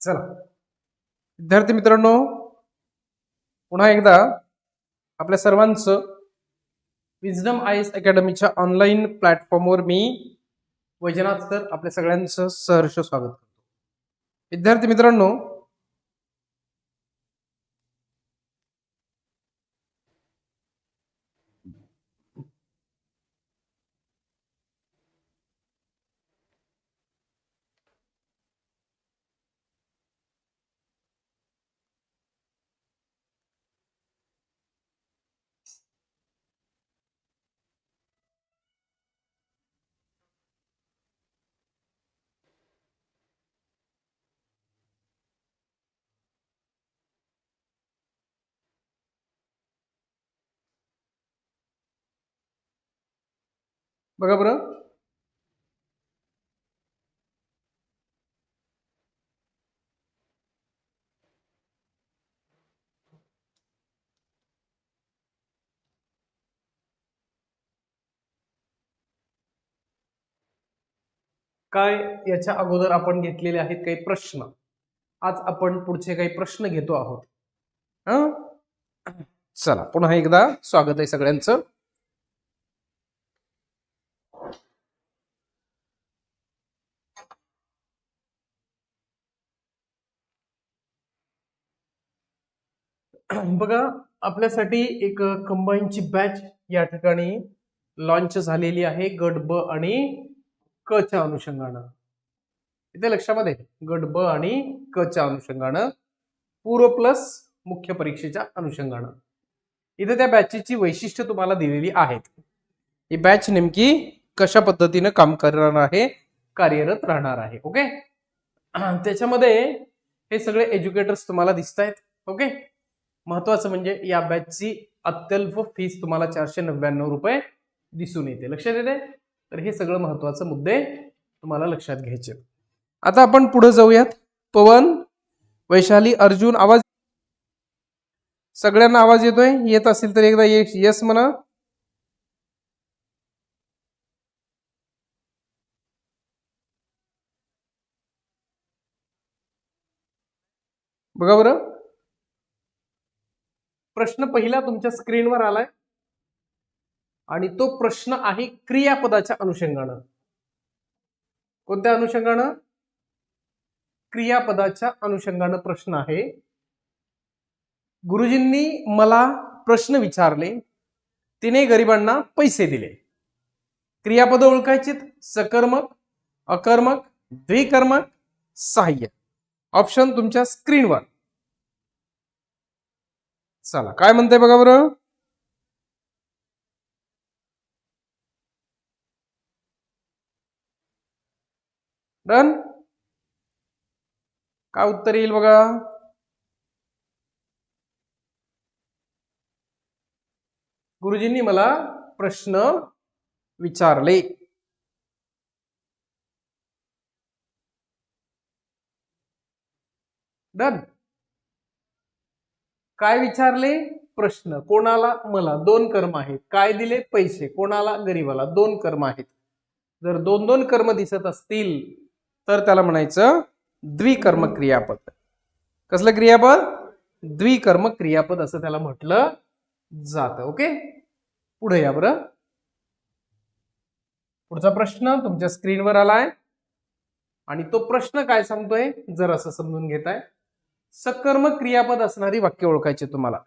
चला. विद्यार्थी मित्रांनो पुन्हा एकदा आपल्या सर्वांचं विजडम आयस अकॅडमीच्या ऑनलाईन प्लॅटफॉर्मवर मी वैजनाथ सर आपल्या सगळ्यांचं सहर्ष स्वागत करतो. विद्यार्थी मित्रांनो बघा बरं. काय याच्या अगोदर आपण घेतलेले आहेत काही प्रश्न? आज आपण पुढचे काही प्रश्न घेतो आहोत. चला पुन्हा एकदा स्वागत आहे सगळ्यांचं. बघा आपल्यासाठी एक कंबाईनची बॅच या ठिकाणी लॉन्च झालेली आहे गट ब आणि क च्या अनुषंगानं. इथे लक्षामध्ये गट ब आणि क च्या अनुषंगानं पूर्व प्लस मुख्य परीक्षेच्या अनुषंगानं. इथे त्या बॅचची वैशिष्ट्य तुम्हाला दिलेली आहेत. ही बॅच नेमकी कशा पद्धतीनं काम करणार आहे कार्यरत राहणार आहे ओके त्याच्यामध्ये हे सगळे एज्युकेटर्स तुम्हाला दिसत आहेत ओके महत्वाचं म्हणजे या बॅचची अत्यल्प फीस तुम्हाला चारशे नव्याण्णव रुपये दिसून येते. लक्षात येते तर हे सगळं महत्वाचं मुद्दे तुम्हाला लक्षात घ्यायचे. आता आपण पुढे जाऊयात. पवन वैशाली अर्जुन आवाज सगळ्यांना आवाज येतोय? येत असेल तर एकदा यस म्हणा. बघा बरं. प्रश्न पहिला तुमच्या स्क्रीनवर आलाय. आणि तो प्रश्न आहे क्रियापदाच्या अनुषंगानं. कोणत्या अनुषंगानं? क्रियापदाच्या अनुषंगानं प्रश्न आहे. गुरुजींनी मला प्रश्न विचारले. तिने गरिबांना पैसे दिले. क्रियापद ओळखायची सकर्मक अकर्मक द्विकर्मक सहाय्य ऑप्शन तुमच्या स्क्रीनवर. चला काय म्हणते बघा बरं? डन? काय उत्तर येईल बघा? गुरुजींनी मला प्रश्न विचारले. डन? काय विचारले? प्रश्न. कोणाला? मला. दोन कर्म आहेत. काय दिले? पैसे. कोणाला? गरीबाला. दोन कर्म आहेत. जर दोन दोन कर्म दिसत असतील तर त्याला म्हणायचं द्विकर्म क्रियापद कसलं क्रियापद? द्विकर्म क्रियापद असं त्याला म्हटलं जातं. ओके? पुढे या बरं. पुढचा प्रश्न तुमच्या स्क्रीनवर आलाय. आणि तो प्रश्न काय सांगतोय? जर असं समजून घेताय. सकर्म क्रियापद असणारी वाक्य ओळखायचे तुम्हाला.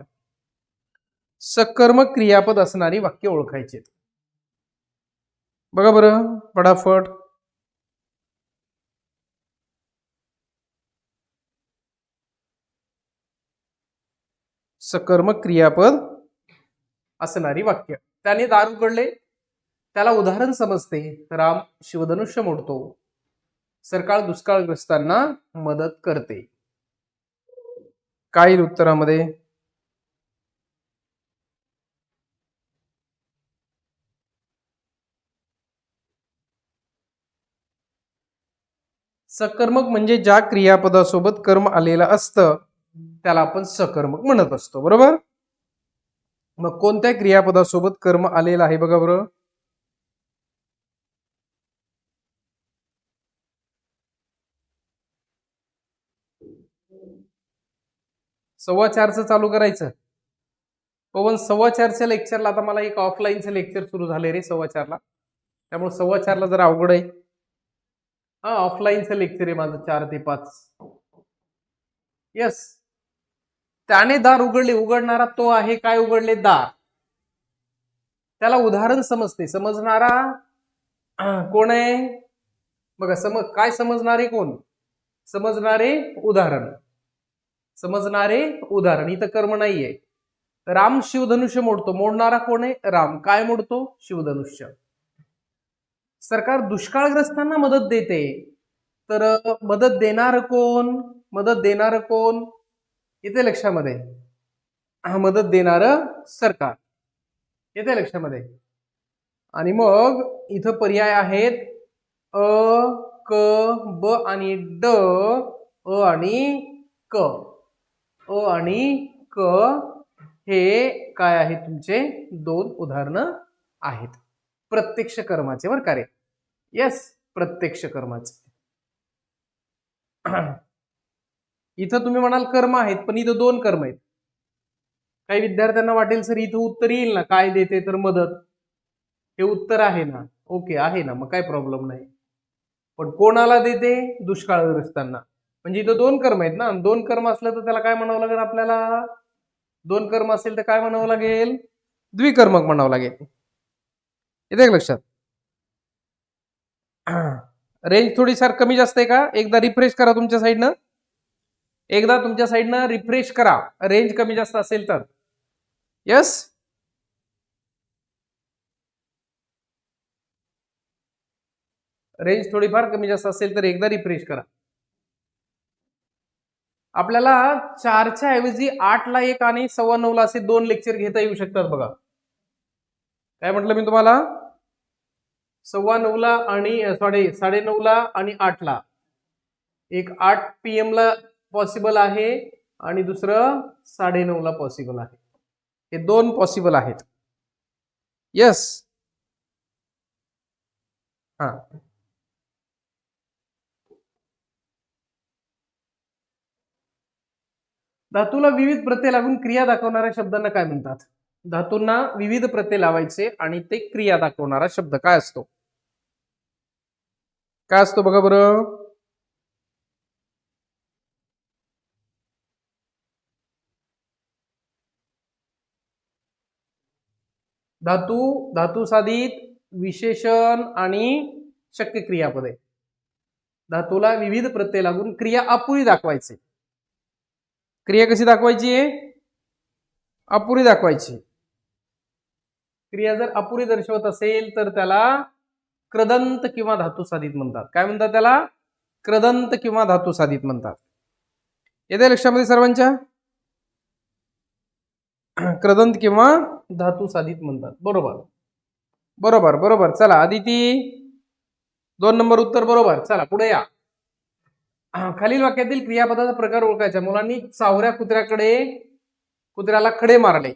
सकर्म क्रियापद असणारी वाक्य ओळखायचे. बघा बरं पडाफट सकर्मक क्रियापद असणारी वाक्य. त्याने दार उघडले त्याला उदाहरण समजते. राम शिवधनुष्य मोडतो. सरकार दुष्काळग्रस्तांना मदत करते. काय येईल उत्तरामध्ये सकर्मक म्हणजे ज्या क्रियापदासोबत कर्म आलेलं असतं त्याला आपण सकर्मक म्हणत असतो बरोबर? मग कोणत्या क्रियापदासोबत कर्म आलेलं आहे बघा बरं. सव्वा चारचं चालू करायचं. पवन सव्वा चारच्या लेक्चरला आता मला एक ऑफलाईनचं लेक्चर सुरू झाले रे सव्वा चारला. त्यामुळे सव्वा चारला जरा अवघड आहे. हा ऑफलाईनचं लेक्चर आहे माझं चार ते पाच. येस त्याने दार उघडले. उघडणारा तो आहे काय उघडले? दार. त्याला उदाहरण समजते. समजणारा कोण आहे? बघा समज काय समजणारे कोण? समजणारे उदाहरण. समजणारे उदाहरण. इथं कर्म नाहीये. राम शिवधनुष्य मोडतो. मोडणारा कोण आहे? राम. काय मोडतो? शिवधनुष्य. सरकार दुष्काळग्रस्तांना मदत देते. तर मदत देणार कोण? मदत देणार कोण? येते लक्षामध्ये. हा, मदत देणार सरकार. येते लक्षामध्ये. आणि मग इथं पर्याय आहेत. अ क ब आणि ड अ आणि क. अ आणि क हे काय आहे तुमचे? दोन उदाहरणं आहेत. प्रत्यक्ष कर्माचे बरं का रे? येस प्रत्यक्ष कर्माचे. इथं तुम्ही म्हणाल कर्म आहेत पण इथं दोन कर्म आहेत. काही विद्यार्थ्यांना वाटेल सर इथं उत्तर येईल ना? काय देते तर मदत? हे उत्तर आहे ना? ओके आहे ना. मग काय प्रॉब्लेम नाही. पण कोणाला देते? दुष्काळग्रस्तांना. म्हणजे इथं दोन कर्म आहेत ना. दोन कर्म असलं तर त्याला काय म्हणावं लागेल आपल्याला? दोन कर्म असेल तर काय म्हणावं लागेल? द्विकर्मक म्हणावं लागेल. येते लक्षात? रेंज थोडीफार कमी जास्त आहे का? एकदा रिफ्रेश करा तुमच्या साईडनं. एकदा तुमच्या साईडनं रिफ्रेश करा. रेंज कमी जास्त असेल तर. यस रेंज थोडीफार कमी जास्त असेल तर एकदा रिफ्रेश करा. आपल्याला चारच्या ऐवजी आठला एक आणि सव्वा नऊला असे दोन लेक्चर घेता येऊ शकतात बघा. काय म्हटलं मी तुम्हाला? सव्वा नऊला आणि सॉरी साडे नऊला आणि आठला. एक आठ पी ला पॉसिबल आहे आणि दुसरं साडे नऊला पॉसिबल आहे. हे दोन पॉसिबल आहेत. येस हा. धातूला विविध प्रत्यय लागून क्रिया दाखवणाऱ्या शब्दांना काय म्हणतात? धातूंना विविध प्रत्यय लावायचे आणि ते क्रिया दाखवणारा शब्द काय असतो? काय असतो बघा बरं. धातू धातू साधित विशेषण आणि शक्य क्रियापदे धातूला विविध प्रत्यय लागून क्रिया अपुरी दाखवायचे. क्रिया कशी दाखवायची? आहे अपुरी दाखवायची. क्रिया जर अपुरी दर्शवत असेल तर त्याला क्रदंत किंवा धातू साधित म्हणतात. काय म्हणतात त्याला? क्रदंत किंवा धातू साधित म्हणतात. येते लक्षामध्ये सर्वांच्या? क्रदंत किंवा धातू साधित म्हणतात. बरोबर. बरोबर बरोबर. चला आदिती दोन नंबर उत्तर बरोबर. चला पुढे या. खालील वाक्यातील क्रियापदाचा प्रकार ओळखायचा. मुलांनी चावऱ्या कुत्र्याकडे कुत्र्याला खडे मारले.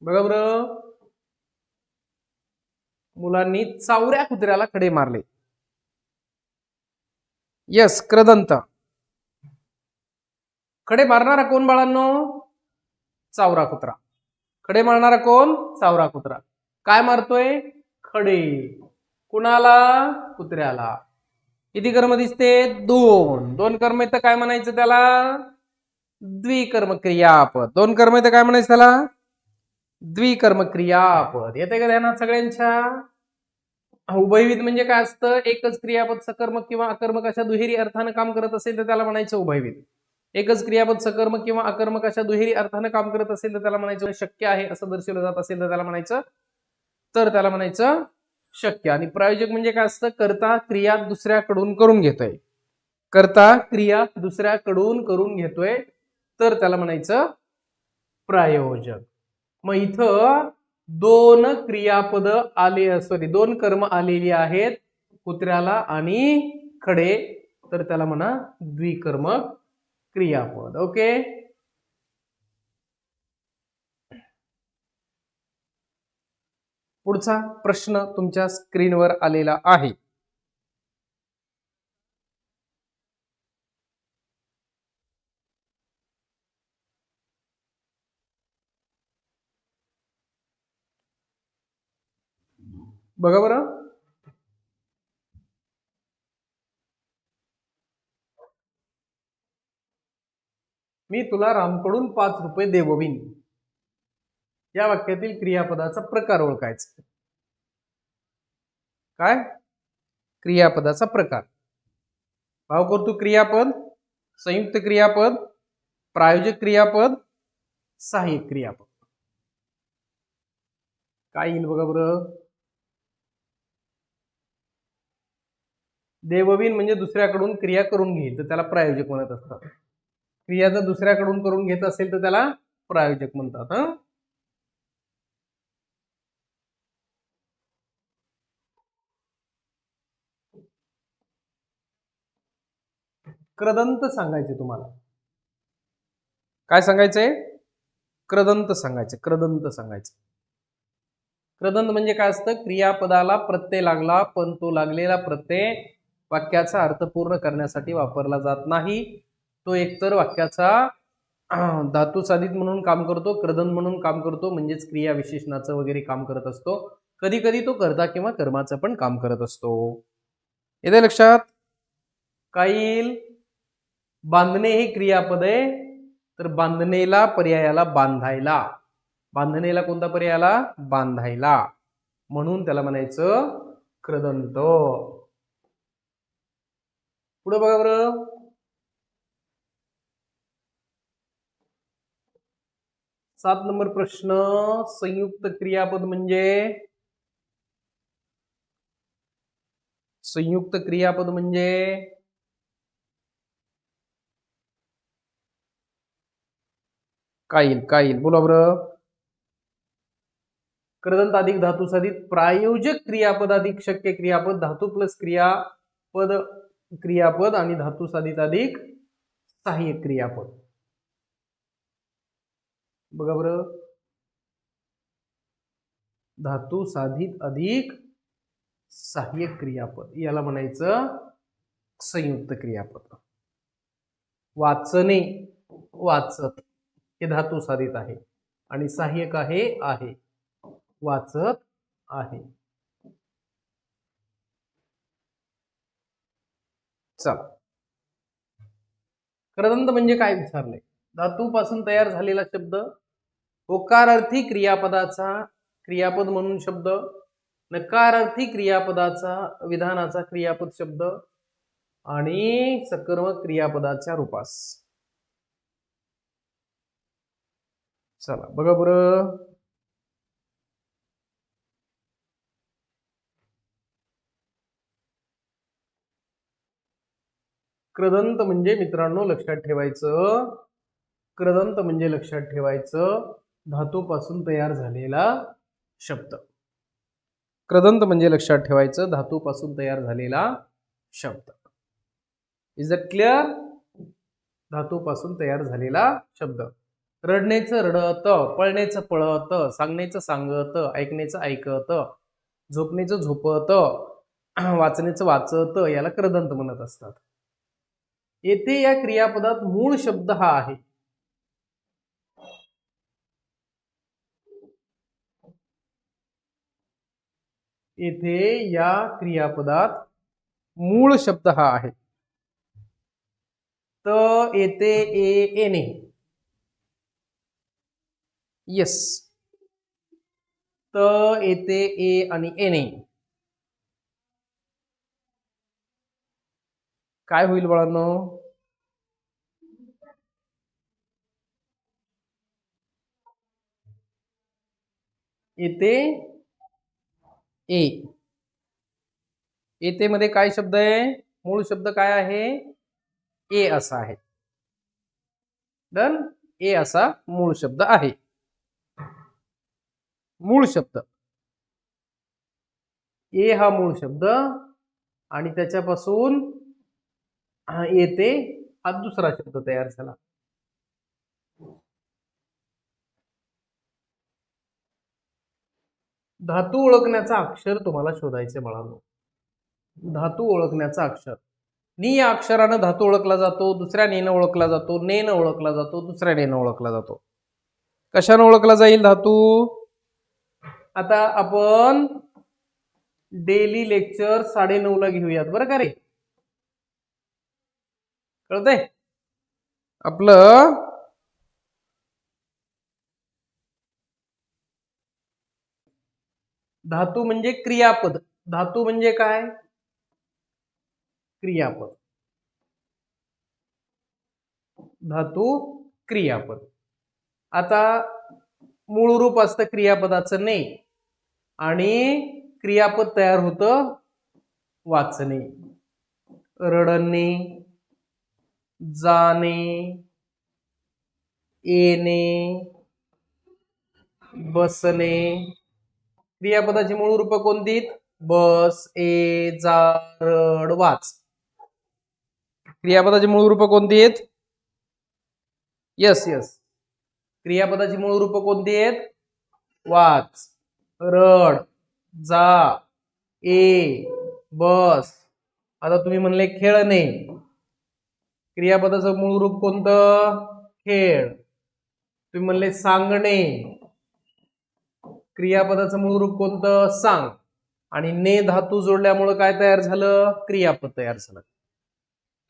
बघा बरं. मुलांनी चावऱ्या कुत्र्याला खडे मारले. यस क्रदंत. खडे मारणारा कोण बाळांनो? चावरा कुत्रा. खडे मारणारा कोण? चावरा कुत्रा. काय मारतोय? खडे. कुणाला? कुत्र्याला. किती कर्म दिसते? दोन. दोन कर्म येतं काय म्हणायचं त्याला? द्विकर्म क्रियापद दोन कर्म इथं काय म्हणायचं त्याला? द्विकर्म क्रियापद येते का ध्यानात सगळ्यांच्या? उभयविध म्हणजे काय असतं? एकच क्रियापद सकर्मक किंवा अकर्मक अशा दुहेरी अर्थानं काम करत असेल तर त्याला म्हणायचं उभयविध. एकच क्रियापद सकर्मक किंवा अकर्मक अशा दुहेरी अर्थानं काम करत असेल तर त्याला म्हणायचं शक्य आहे असं दर्शवलं जात असेल तर त्याला म्हणायचं तर त्याला म्हणायचं शक्य. आणि प्रायोजक म्हणजे काय असतं? करता क्रिया दुसऱ्याकडून करून घेतोय. करता क्रिया दुसऱ्याकडून करून घेतोय. तर त्याला म्हणायचं प्रायोजक. मग इथं दोन क्रियापद आले सॉरी दोन कर्म आलेली आहेत कुत्र्याला आणि खडे. तर त्याला म्हणा द्विकर्मक क्रियापद. ओके? पुढचा प्रश्न तुमच्या स्क्रीनवर आलेला आहे. बघा बरं. मी तुला रामकडून पाच रुपये देववीन या वाक्यातील क्रियापदाचा प्रकार ओळखायचा. काय? क्रियापदाचा प्रकार. भाव करतो क्रियापद संयुक्त क्रियापद प्रायोजक क्रियापद सहाय्यक क्रियापद. काय येईल बघा बरं? देववीन म्हणजे दुसऱ्याकडून क्रिया करून घेईल तर त्याला प्रायोजक म्हणत असतात. क्रिया जर दुसऱ्याकडून करून घेत असेल तर त्याला प्रायोजक म्हणतात हा क्रदंत सांगायचे तुम्हाला. काय सांगायचंय? क्रदंत सांगायचे क्रदंत सांगायचे. क्रदंत म्हणजे काय असतं? क्रियापदाला प्रत्यय लागला पण तो लागलेला प्रत्यय वाक्याचा अर्थ पूर्ण करण्यासाठी वापरला जात नाही. तो एकतर वाक्याचा धातू साधित म्हणून काम करतो क्रदंत म्हणून काम करतो म्हणजेच क्रिया विशेषणाचं वगैरे काम करत असतो. कधी कधी तो कर्ता किंवा कर्माचं पण काम करत असतो. येते लक्षात? काही येईल बांधणे हे क्रियापद आहे. तर बांधणेला पर्यायाला बांधायला. बांधणेला कोणता पर्यायाला? बांधायला. म्हणून त्याला म्हणायचं क्रदंत. पुढे बघा बरं. सात नंबर प्रश्न संयुक्त क्रियापद म्हणजे? संयुक्त क्रियापद म्हणजे? काय येईल काय येईल बोला बरं क्रदंत अधिक धातू साधित प्रायोजक क्रियापद अधिक शक्य क्रियापद धातू प्लस क्रियापद क्रियापद आणि धातू साधित अधिक सहाय्यक क्रियापद. बघा बरं. धातू साधित अधिक सहाय्यक क्रियापद. याला म्हणायचं संयुक्त क्रियापद. वाचने वाचत. हे धातू साधित आहे. आणि सहाय्यक आहे आहे. वाचत आहे. चला. क्रदंत म्हणजे काय विचारले? धातूपासून तयार झालेला शब्द होकारार्थी क्रियापदाचा क्रियापद म्हणून शब्द नकारार्थी क्रियापदाचा विधानाचा क्रियापद शब्द आणि सकर्मक क्रियापदाच्या रूपास. चला बघा बरं. क्रदंत म्हणजे मित्रांनो लक्षात ठेवायचं. क्रदंत म्हणजे लक्षात ठेवायचं. धातूपासून तयार झालेला शब्द. क्रदंत म्हणजे लक्षात ठेवायचं. धातूपासून तयार झालेला शब्द. इज दट क्लिअर धातूपासून तयार झालेला शब्द. रडण्याचं रडत पळण्याचं पळत सांगण्याचं सांगत ऐकण्याचं ऐकत झोपण्याचं झोपत वाचण्याचं वाचत याला क्रदंत म्हणत असतात. येथे या क्रियापदात मूळ शब्द हा आहे. येथे या क्रियापदात मूळ शब्द हा आहे. त येते ए येणे येस त येते ए आणि एन ए. काय होईल बाळांनो? येते ए. येते मध्ये काय शब्द आहे? मूळ शब्द काय आहे? ए असा आहे. डन? ए असा मूळ शब्द आहे. मूळ शब्द. ए हा मूळ शब्द आणि त्याच्यापासून हा येते हा दुसरा शब्द तयार झाला. धातू ओळखण्याचा अक्षर तुम्हाला शोधायचे बाळांनो. धातू ओळखण्याचा अक्षर. नी या अक्षरानं धातू ओळखला जातो दुसऱ्या नेनं ओळखला जातो नेनं ओळखला जातो दुसऱ्या नेनं ओळखला जातो. कशानं ओळखला जाईल धातू? आता आपण डेली लेक्चर साडे नऊला घेऊयात बरं का रे? कळतंय? आपलं धातू म्हणजे क्रियापद. धातू म्हणजे काय? क्रियापद. धातू क्रियापद. आता मूळ रूप असतं क्रियापदाचं ने. आणि क्रियापद तयार होतं वाचणे रडणे जाणे येणे बसणे क्रियापदाची मूळ रूप कोणती? बस ए जा रड वाच. क्रियापदाची मूळ रूप कोणती आहेत? Yes yes. क्रियापदाची मूळ रूप कोणती आहेत? वाच. रड. जा. ए. बस. आता तुम्ही म्हणले खेळणे. क्रियापदाचं मूळ रूप कोणतं? खेळ. तुम्ही म्हणले सांगणे. क्रियापदाचं मूळ रूप कोणतं? सांग. आणि ने धातू जोडल्यामुळं काय तयार झालं? क्रियापद तयार झालं.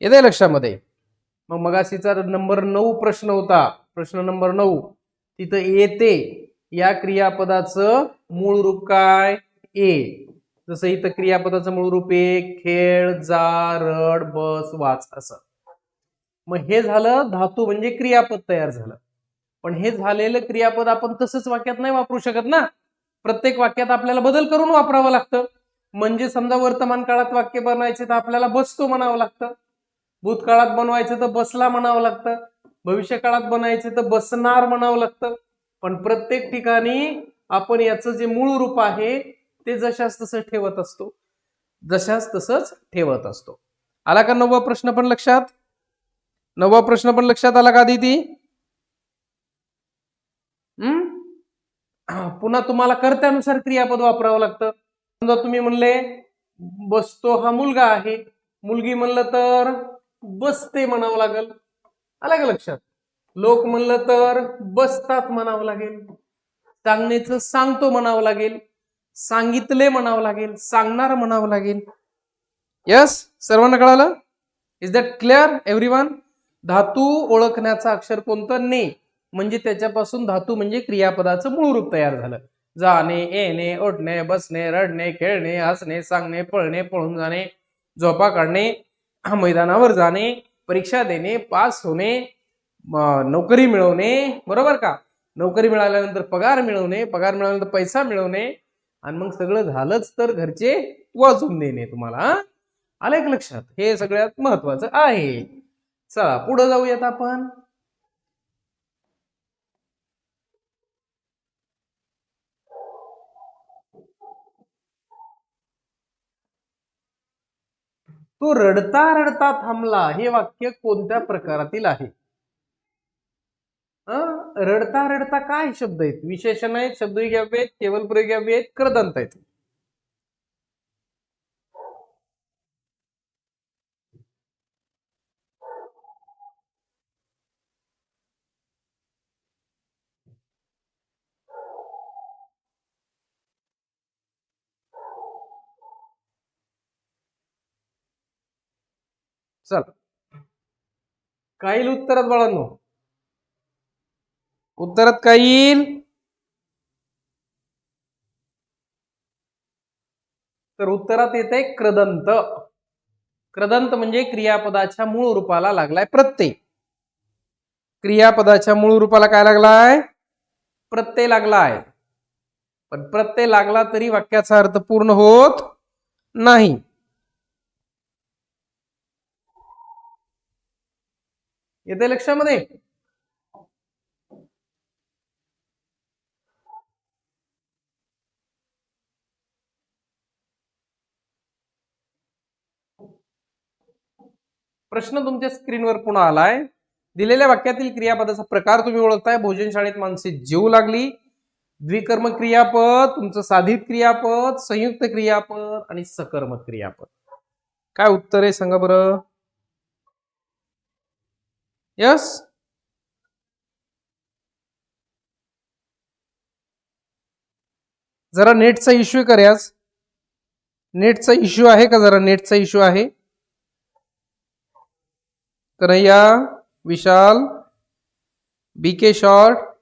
येते लक्षामध्ये. मग मगाशीचा नंबर नऊ प्रश्न होता. प्रश्न नंबर नऊ. तिथं येते. या क्रियापदाचं मूळ रूप काय? ए. जसं इथं क्रियापदाचं मूळ रूप ए खेळ जा रड बस वाच असं. मग हे झालं धातू म्हणजे क्रियापद तयार झालं. पण हे झालेलं क्रियापद आपण तसंच वाक्यात नाही वापरू शकत ना. प्रत्येक वाक्यात आपल्याला बदल करून वापरावं लागतं. म्हणजे समजा वर्तमान काळात वाक्य बनवायचे तर आपल्याला बसतो म्हणावं लागतं. भूतकाळात बनवायचं तर बसला म्हणावं लागतं. भविष्य काळात बनायचे तर बसणार म्हणावं लागतं. पण प्रत्येक ठिकाणी आपण याचं जे मूळ रूप आहे ते जशाच तसं ठेवत असतो. जशाच तसंच ठेवत असतो. आला का नववा प्रश्न पण लक्षात? नववा प्रश्न पण लक्षात आला का दिदी? हम्म? पुन्हा तुम्हाला कर्त्यानुसार क्रियापद वापरावं लागतं. समजा तुम्ही म्हणले बसतो हा मुलगा आहे. मुलगी म्हणलं तर बसते म्हणावं लागेल. आलं का लक्षात? लोक म्हणलं तर बसतात म्हणावं लागेल. सांगण्याचं सांगतो म्हणावं लागेल. सांगितले म्हणावं लागेल. सांगणार म्हणावं लागेल. यस सर्वांना कळालं? Is that clear every one धातू ओळखण्याचं अक्षर कोणतं? ने. म्हणजे त्याच्यापासून धातू म्हणजे क्रियापदाचं मूळ रूप तयार झालं. जाणे येणे ओढणे बसणे रडणे खेळणे हसणे सांगणे पळणे पळून जाणे झोपा काढणे मैदानावर जाणे परीक्षा देणे पास होणे नोकरी मिळवणे बरोबर का? नोकरी मिळाल्यानंतर पगार मिळवणे पगार मिळाल्यानंतर पैसा मिळवणे आणि मग सगळं झालंच तर घरचे वाचून देणे तुम्हाला आलं एक लक्षात? हे सगळ्यात महत्वाचं आहे. चला पुढे जाऊयात आपण. तो रडता रडता थांबला. हे वाक्य कोणत्या प्रकारातील आहे? अं? रडता रडता काय शब्द आहेत? विशेषण आहेत शब्दयोगी आहेत केवल प्रयोग आहेत कृदंत आहेत. चल. काय येईल उत्तरात बाळांनो. उत्तरात काय येईल. तर उत्तरात येते क्रदंत. क्रदंत म्हणजे क्रियापदाच्या मूळ रूपाला लागलाय प्रत्यय. क्रियापदाच्या मूळ रूपाला काय लागलाय? प्रत्यय लागलाय. पण प्रत्यय लागला तरी वाक्याचा अर्थ पूर्ण होत नाही. येते लक्षामध्ये? प्रश्न तुमच्या स्क्रीनवर पुन्हा आलाय. दिलेल्या वाक्यातील क्रियापदाचा प्रकार तुम्ही ओळखताय. भोजन शाळेत माणसे जीव लागली. द्विकर्म क्रियापद तुमचं साधित क्रियापद संयुक्त क्रियापद आणि सकर्मक क्रियापद. काय उत्तर आहे? सांगा बरं. यस जरा नेटचा इश्यू कर्याच नेटचा इश्यू आहे का जरा? नेटचा इश्यू आहे? कन्हैया विशाल बी के शॉर्ट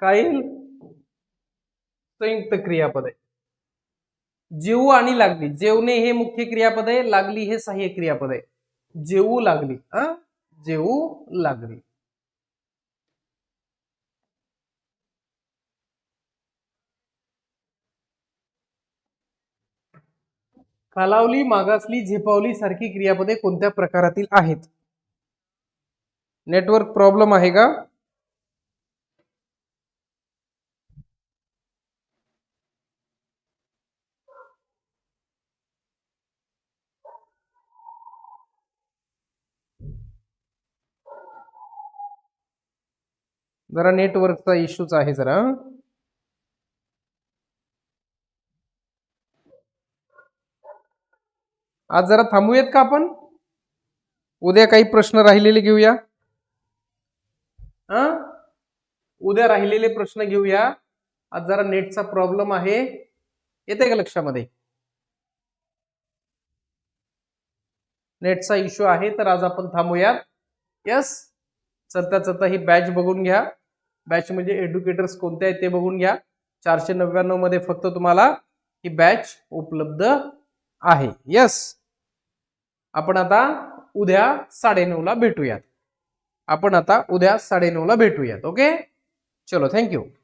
काय येईल? संयुक्त क्रियापद. आहे जेवू आणि लागली. जेवणे हे मुख्य क्रियापद आहे लागली हे सहाय्य क्रियापद. आहे जेवू लागली अ? जेवू लागली. खालावली मागासली झेपावली सारखी क्रियापदे कोणत्या प्रकारातील आहेत? नेटवर्क प्रॉब्लेम आहे का? जरा नेटवर्कचा इश्यूच आहे जरा. आज जरा थांबूयात का आपण? उद्या काही प्रश्न राहिलेले घेऊया. हा उद्या राहिलेले प्रश्न घेऊया. आज जरा नेटचा प्रॉब्लेम आहे. येते का लक्षामध्ये? नेटचा इश्यू आहे तर आज आपण थांबूयात. यस चलता चलता ही बॅच बघून घ्या. बॅच म्हणजे एड्युकेटर्स कोणते आहेत ते बघून घ्या. चारशे नव्याण्णवमध्ये फक्त तुम्हाला ही बॅच उपलब्ध आहे. यस आपण आता उद्या साडेनऊला भेटूयात. आपण आता उद्या साडेनऊला भेटूयात. ओके चलो थँक्यू